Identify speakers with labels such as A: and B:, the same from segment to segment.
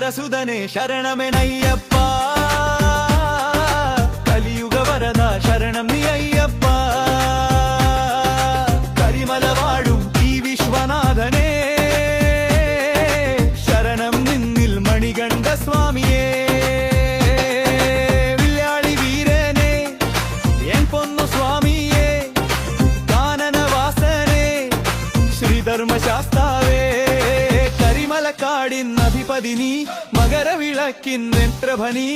A: ഹരിഹരസുതനെ ശരണമെനയ്യപ്പ കലിയുഗ വരദ ശരണം നീ അയ്യപ്പ. കരിമല വാഴും ഈ വിശ്വനാഥനെ. ശരണം നിന്നിൽ മണികണ്ഠ സ്വാമിയേ. വില്ലാളി വീരനെ എൻ പൊന്നു സ്വാമിയേ. കാനനവാസനെ ശ്രീധർമ്മശാസ്താവേ. കരിമലക്കാടിൻ അധിപതി നീ മകരവിളക്കിൻ പ്രഭനീ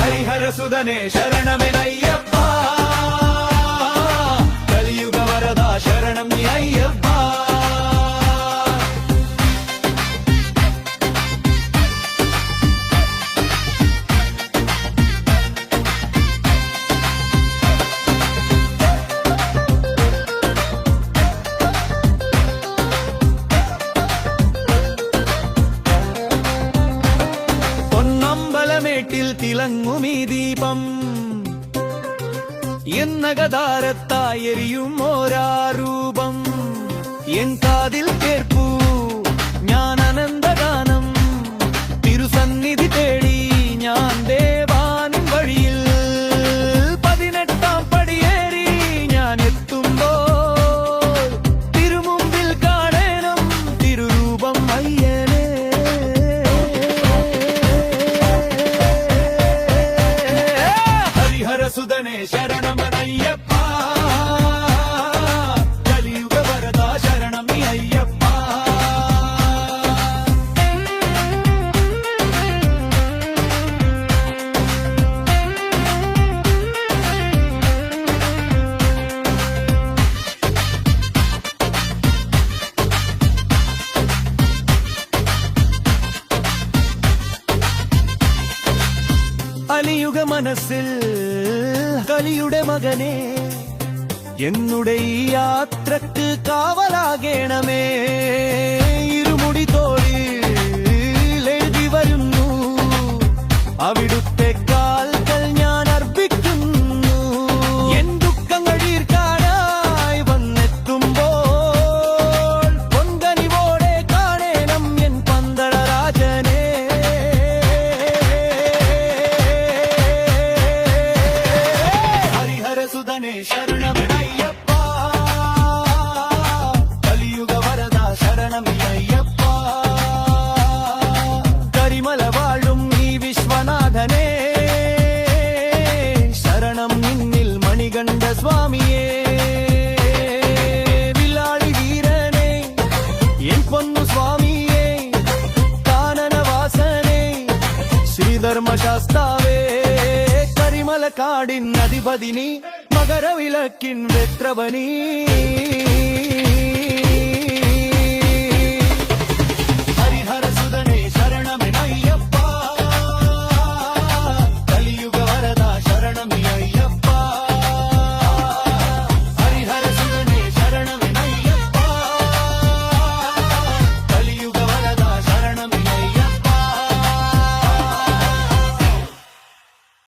A: ഹരിഹരസുതനെ ശരണമെനയ്യപ്പ പൊന്നമ്പലമേട്ടിൽ തിളങ്ങുമീ ദീപം. എന്നകതാരത്തായെരിയും ഓരാരൂപം എൻ കാതിൽ കേൾപ്പൂ ഞാൻ അനന്തഗാനം. തിരുസന്നിധി തേടി ഞാൻ ദേവാനും വഴിയിൽ. പതിനെട്ടാം പടിയേറി ഞാൻ എത്തുമ്പോൾ തിരുമുമ്പിൽ കാണേനും തിരുരൂപം അയ്യനേ சுதனே சரணமன் ஐயப்பா கலியுக வரதா சரணமி ஐயப்பா அலியுக மனசில் കലിയുടെ മകനെ എന്നുടെ ഈ യാത്രയ്ക്ക് കാവലാകേണമേ. പൊന്നു സ്വാമിയേ കാനനവാസനെ ശ്രീധർമ്മശാസ്താവേ കരിമലക്കാടിൻ അധിപതിനി മകരവിളക്കിൻ വെത്രവനീ